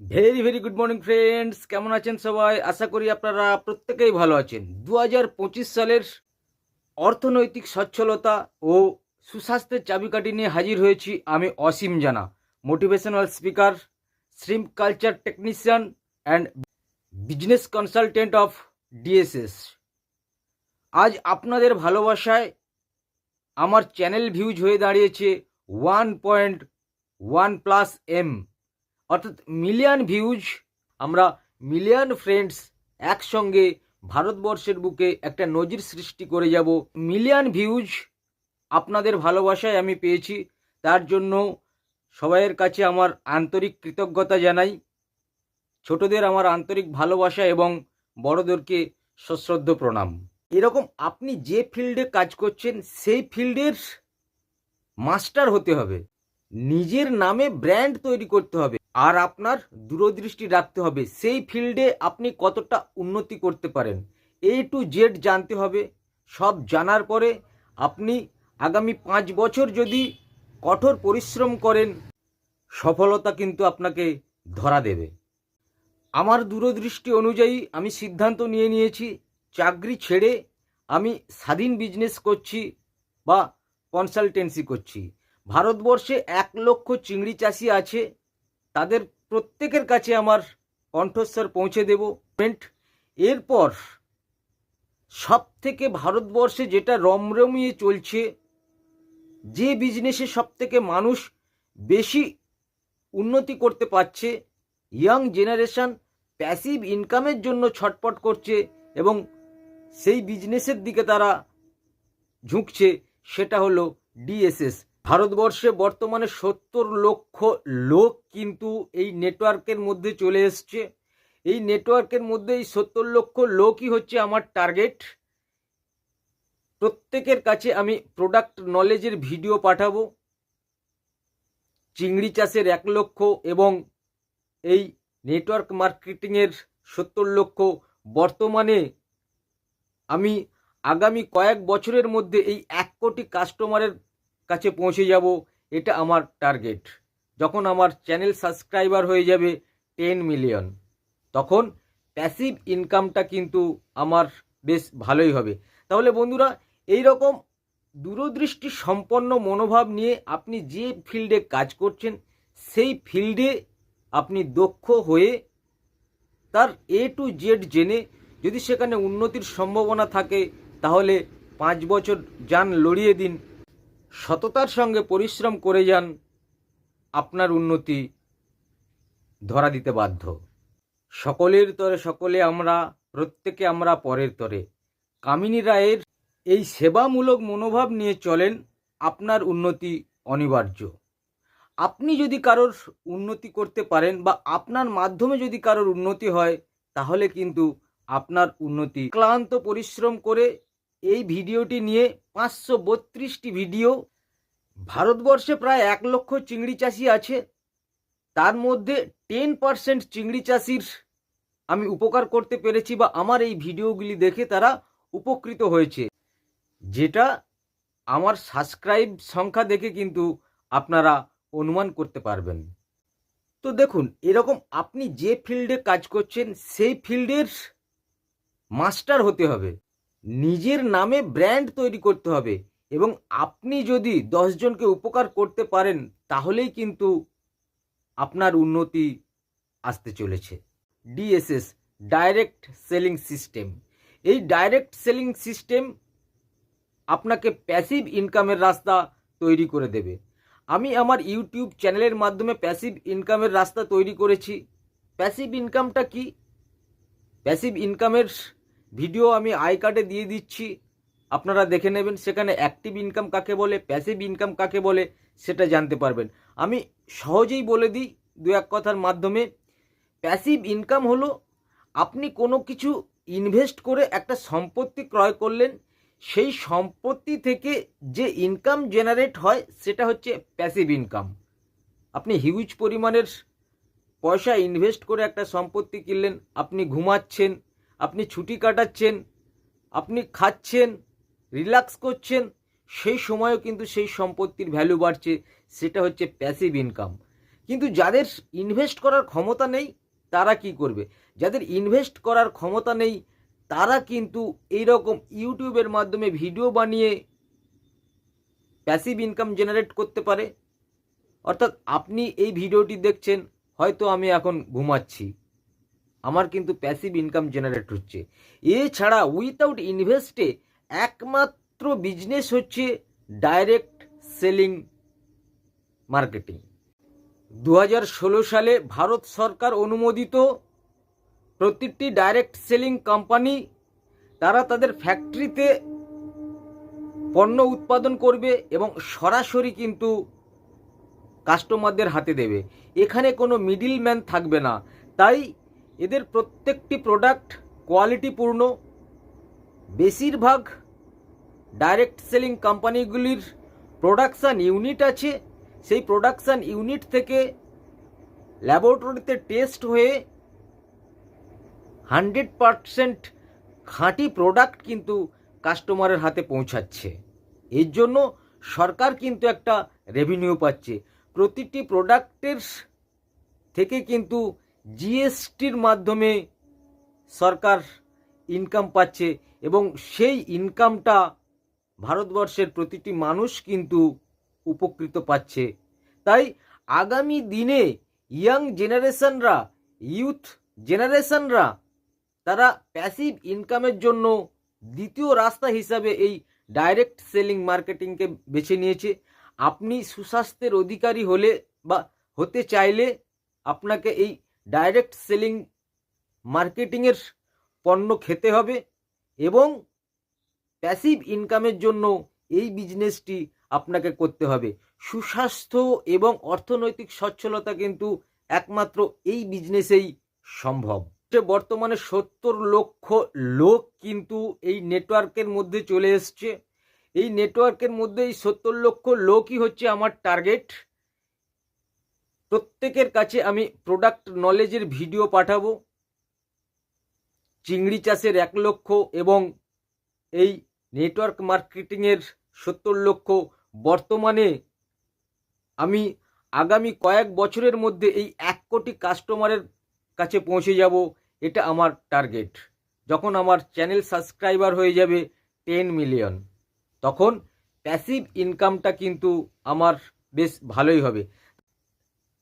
Very very good morning friends কেমন আছেন সবাই? আশা করি আপনারা প্রত্যেকেই ভালো আছেন। দু হাজার পঁচিশ সালের অর্থনৈতিক সচ্ছলতা ও সুস্বাস্থ্যের চাবিকাঠি নিয়ে হাজির হয়েছি আমি Asim Jana motivational speaker shrimp culture technician and business consultant of DSS আজ আপনাদের ভালোবাসায় আমার চ্যানেল ভিউজ হয়ে দাঁড়িয়েছে one point one plus M অর্থাৎ মিলিয়ন ভিউজ, আমরা মিলিয়ন ফ্রেন্ডস একসঙ্গে ভারতবর্ষের বুকে একটা নজির সৃষ্টি করে যাব। মিলিয়ন ভিউজ আপনাদের ভালোবাসায় আমি পেয়েছি। তার জন্য সবাইয়ের কাছে আমার আন্তরিক কৃতজ্ঞতা জানাই। ছোটদের আমার আন্তরিক ভালোবাসা এবং বড়দেরকে সশ্রদ্ধ প্রণাম। এরকম আপনি যে ফিল্ডে কাজ করছেন, সেই ফিল্ডের মাস্টার হতে হবে। নিজের নামে ব্র্যান্ড তৈরি করতে হবে। আর আপনার দূরদৃষ্টি রাখতে হবে। সেই ফিল্ডে আপনি কতটা উন্নতি করতে পারেন। এ টু জেড জানতে হবে। সব জানার পরে আপনি আগামী পাঁচ বছর যদি কঠোর পরিশ্রম করেন, সফলতা কিন্তু আপনাকে ধরা দেবে। আমার দূরদৃষ্টি অনুযায়ী আমি সিদ্ধান্ত নিয়ে নিয়েছি, চাকরি ছেড়ে আমি স্বাধীন বিজনেস করছি বা কনসালটেন্সি করছি। ভারতবর্ষে এক লক্ষ চিংড়ি চাষি আছে। তাদের প্রত্যেকের কাছে আমার কণ্ঠস্বর পৌঁছে দেব। পেন্ট এরপর সব থেকে ভারতবর্ষে যেটা রমরমিয়ে চলছে, যে বিজনেসে সব থেকে মানুষ বেশি উন্নতি করতে পারছে ইয়াং জেনারেশান প্যাসিভ ইনকামের জন্য ছটপট করছে এবং সেই বিজনেসের দিকে তারা ঝুঁকছে, সেটা হলো ডিএসএস ভারতবর্ষে বর্তমানে সত্তর লক্ষ লোক কিন্তু এই নেটওয়ার্কের মধ্যে চলে এসছে। এই নেটওয়ার্কের মধ্যে এই সত্তর লক্ষ লোকই হচ্ছে আমার টার্গেট প্রত্যেকের কাছে আমি প্রোডাক্ট নলেজের ভিডিও পাঠাবো। চিংড়ি চাষের এক লক্ষ এবং এই নেটওয়ার্ক মার্কেটিংয়ের সত্তর লক্ষ। বর্তমানে আমি আগামী কয়েক বছরের মধ্যে এই এক কোটি কাস্টমারের কাছে পৌঁছে যাব, এটা আমার টার্গেট যখন আমার চ্যানেল সাবস্ক্রাইবার হয়ে যাবে টেন মিলিয়ন তখন প্যাসিভ ইনকামটা কিন্তু আমার বেশ ভালোই হবে। তাহলে বন্ধুরা এই রকম দূরদৃষ্টি সম্পন্ন মনোভাব নিয়ে আপনি যে ফিল্ডে কাজ করছেন, সেই ফিল্ডে আপনি দক্ষ হয়ে তার এ টু জেড জেনে যদি সেখানে উন্নতির সম্ভাবনা থাকে, তাহলে পাঁচ বছর যান লড়িয়ে দিন। সততার সঙ্গে পরিশ্রম করে যান, আপনার উন্নতি ধরা দিতে বাধ্য। সকলের তরে সকলে আমরা, প্রত্যেকে আমরা পরের তরে। কামিনী রায়ের এই সেবামূলক মনোভাব নিয়ে চলেন আপনার উন্নতি অনিবার্য। আপনি যদি কারোর উন্নতি করতে পারেন বা আপনার মাধ্যমে যদি কারোর উন্নতি হয়, তাহলে কিন্তু আপনার উন্নতি ক্লান্ত পরিশ্রম করে এই ভিডিওটি নিয়ে পাঁচশো বত্রিশটি ভিডিও। ভারতবর্ষে প্রায় এক লক্ষ চিংড়ি চাষি আছে। তার মধ্যে টেন পার্সেন্ট চিংড়ি চাষির আমি উপকার করতে পেরেছি বা আমার এই ভিডিওগুলি দেখে তারা উপকৃত হয়েছে। যেটা আমার সাবস্ক্রাইব সংখ্যা দেখে কিন্তু আপনারা অনুমান করতে পারবেন। তো দেখুন, এরকম আপনি যে ফিল্ডে কাজ করছেন, সেই ফিল্ডের মাস্টার হতে হবে। নিজের নামে ব্র্যান্ড তৈরি করতে হবে এবং আপনি যদি দশজনকে উপকার করতে পারেন, তাহলেই কিন্তু আপনার উন্নতি আসতে চলেছে। DSS, direct selling system. এই ডাইরেক্ট সেলিং সিস্টেম আপনাকে প্যাসিভ ইনকামের রাস্তা তৈরি করে দেবে। আমি আমার ইউটিউব চ্যানেলের মাধ্যমে প্যাসিভ ইনকামের রাস্তা তৈরি করেছি। প্যাসিভ ইনকামটা কি? প্যাসিভ ইনকামের ভিডিও আমি আই কার্ডে দিয়ে দিচ্ছি। আপনারা দেখে নেবেন, সেখানে অ্যাক্টিভ ইনকাম কাকে বলে প্যাসিভ ইনকাম কাকে বলে, সেটা জানতে পারবেন। আমি সহজেই বলে দিই দু এক কথার মাধ্যমে প্যাসিভ ইনকাম হলো, আপনি কোনো কিছু ইনভেস্ট করে একটা সম্পত্তি ক্রয় করলেন, সেই সম্পত্তি থেকে যে ইনকাম জেনারেট হয়, সেটা হচ্ছে প্যাসিভ ইনকাম আপনি হিউজ পরিমাণের পয়সা ইনভেস্ট করে একটা সম্পত্তি কিনলেন, আপনি ঘুমাচ্ছেন আপনি ছুটি কাটাচ্ছেন, আপনি খাচ্ছেন রিল্যাক্স করছেন, সেই সময়ও কিন্তু সেই সম্পত্তির ভ্যালু বাড়ছে, সেটা হচ্ছে প্যাসিভ ইনকাম কিন্তু যাদের ইনভেস্ট করার ক্ষমতা নেই, তারা কি করবে? যাদের ইনভেস্ট করার ক্ষমতা নেই, তারা কিন্তু এই রকম ইউটিউবের মাধ্যমে ভিডিও বানিয়ে প্যাসিভ ইনকাম জেনারেট করতে পারে। অর্থাৎ আপনি এই ভিডিওটি দেখছেন, হয়তো আমি এখন ঘুমাচ্ছি। আমার কিন্তু প্যাসিভ ইনকাম জেনারেট হচ্ছে। এছাড়া উইথাউট ইনভেস্টে একমাত্র বিজনেস হচ্ছে ডাইরেক্ট সেলিং মার্কেটিং দু হাজার ষোলো সালে ভারত সরকার অনুমোদিত প্রতিটি ডাইরেক্ট সেলিং কোম্পানি তারা তাদের ফ্যাক্টরিতে পণ্য উৎপাদন করবে এবং সরাসরি কিন্তু কাস্টমারদের হাতে দেবে। এখানে কোনো মিডিল ম্যান থাকবে না। তাই এদের প্রত্যেকটি প্রোডাক্ট কোয়ালিটিপূর্ণ বেশিরভাগ ডাইরেক্ট সেলিং কোম্পানিগুলির প্রোডাকশান ইউনিট আছে। সেই প্রোডাকশান ইউনিট থেকে ল্যাবরেটরিতে টেস্ট হয়ে হান্ড্রেড পারসেন্ট খাঁটি প্রোডাক্ট কিন্তু কাস্টমারের হাতে পৌঁছাচ্ছে। এর জন্য সরকার কিন্তু একটা রেভিনিউ পাচ্ছে। প্রতিটি প্রোডাক্টের থেকে কিন্তু জিএসটির মাধ্যমে সরকার ইনকাম পাচ্ছে এবং সেই ইনকামটা ভারতবর্ষের প্রতিটি মানুষ কিন্তু উপকৃত পাচ্ছে। তাই আগামী দিনে ইয়াং জেনারেশনরা ইউথ জেনারেশনরা তারা প্যাসিভ ইনকামের জন্য দ্বিতীয় রাস্তা হিসাবে এই ডাইরেক্ট সেলিং মার্কেটিংকে বেছে নিয়েছে। আপনি সুস্বাস্থ্যের অধিকারী হলে বা হতে চাইলে আপনাকে এই ডাইরেক্ট সেলিং মার্কেটিংয়ের পণ্য খেতে হবে এবং প্যাসিভ ইনকামের জন্য এই বিজনেসটি আপনাকে করতে হবে। সুস্বাস্থ্য এবং অর্থনৈতিক সচ্ছলতা কিন্তু একমাত্র এই বিজনেসেই সম্ভব। বর্তমানে সত্তর লক্ষ লোক কিন্তু এই নেটওয়ার্কের মধ্যে চলে এসছে। এই নেটওয়ার্কের মধ্যে এই সত্তর লক্ষ লোকই হচ্ছে আমার টার্গেট। প্রত্যেকের কাছে আমি প্রোডাক্ট নলেজের ভিডিও পাঠাবো। চিংড়ি চাষের এক লক্ষ এবং এই নেটওয়ার্ক মার্কেটিংয়ের সত্তর লক্ষ। বর্তমানে আমি আগামী কয়েক বছরের মধ্যে এই এক কোটি কাস্টমারের কাছে পৌঁছে যাব, এটা আমার টার্গেট যখন আমার চ্যানেল সাবস্ক্রাইবার হয়ে যাবে টেন মিলিয়ন তখন প্যাসিভ ইনকামটা কিন্তু আমার বেশ ভালোই হবে।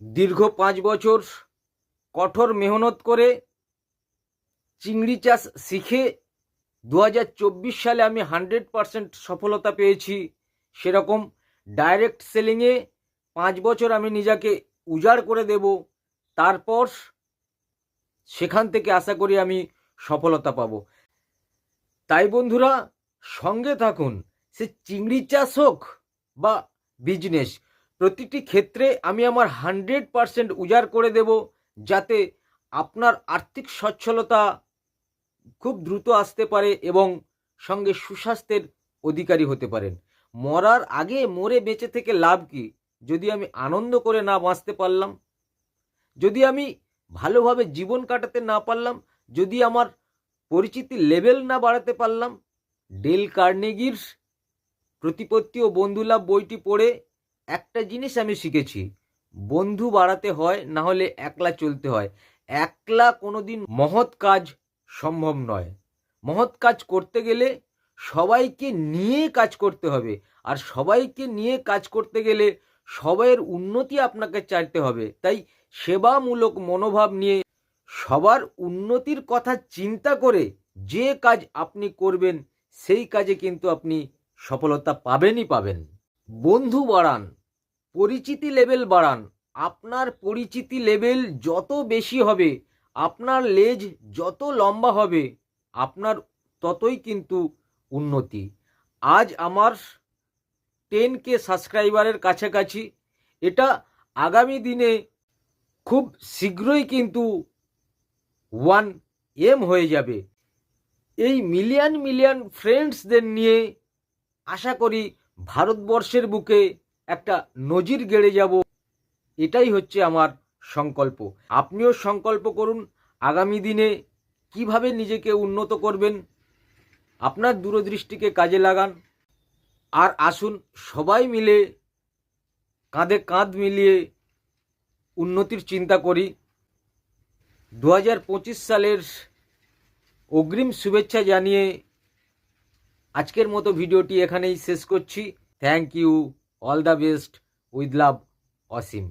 দীর্ঘ পাঁচ বছর কঠোর মেহনত করে চিংড়ি চাষ শিখে দু হাজার চব্বিশ সালে আমি হান্ড্রেড পারসেন্ট সফলতা পেয়েছি। সেরকম ডাইরেক্ট সেলিংয়ে পাঁচ বছর আমি নিজেকে উজাড় করে দেব। তারপর সেখান থেকে আশা করি আমি সফলতা পাব। তাই বন্ধুরা, সঙ্গে থাকুন। সে চিংড়ি চাষ হোক বা বিজনেস প্রতিটি ক্ষেত্রে আমি আমার হান্ড্রেড পারসেন্ট উজাড় করে দেব যাতে আপনার আর্থিক সচ্ছলতা খুব দ্রুত আসতে পারে এবং সঙ্গে সুস্বাস্থ্যের অধিকারী হতে পারেন। মরার আগে মরে বেঁচে থেকে লাভ কি? যদি আমি আনন্দ করে না বাঁচতে পারলাম, যদি আমি ভালোভাবে জীবন কাটাতে না পারলাম, যদি আমার পরিচিতি লেভেল না বাড়াতে পারলাম, ডেল কার্নেগির প্রতিপত্তি ও বন্ধুলাভ বইটি পড়ে একটা জিনিস আমি শিখেছি, বন্ধু বাড়াতে হয়, না হলে একলা চলতে হয়। একলা কোনোদিন মহৎ কাজ সম্ভব নয়। মহৎ কাজ করতে গেলে সবাইকে নিয়ে কাজ করতে হবে। আর সবাইকে নিয়ে কাজ করতে গেলে সবাইয়ের উন্নতি আপনাকে চাইতে হবে। তাই সেবামূলক মনোভাব নিয়ে সবার উন্নতির কথা চিন্তা করে যে কাজ আপনি করবেন, সেই কাজে কিন্তু আপনি সফলতা পাবেনই পাবেন। বন্ধু বাড়ান, পরিচিতি লেভেল বাড়ান। আপনার পরিচিতি লেভেল যত বেশি হবে, আপনার লেজ যত লম্বা হবে, আপনার ততই কিন্তু উন্নতি। আজ আমার টেন কে সাবস্ক্রাইবারের কাছাকাছি। এটা আগামী দিনে খুব শীঘ্রই কিন্তু ওয়ান এম হয়ে যাবে। এই মিলিয়ন মিলিয়ন ফ্রেন্ডসদের নিয়ে আশা করি ভারতবর্ষের বুকে একটা নজির গেড়ে যাব, এটাই হচ্ছে আমার সংকল্প। আপনিও সংকল্প করুন, আগামী দিনে কীভাবে নিজেকে উন্নত করবেন, আপনার দূরদৃষ্টিকে কাজে লাগান, আর আসুন সবাই মিলে কাঁধে কাঁধ মিলিয়ে উন্নতির চিন্তা করি। দু হাজার পঁচিশ সালের অগ্রিম শুভেচ্ছা জানিয়ে আজকের মতো ভিডিওটি এখানেই শেষ করছি। Thank you all the best with love Asim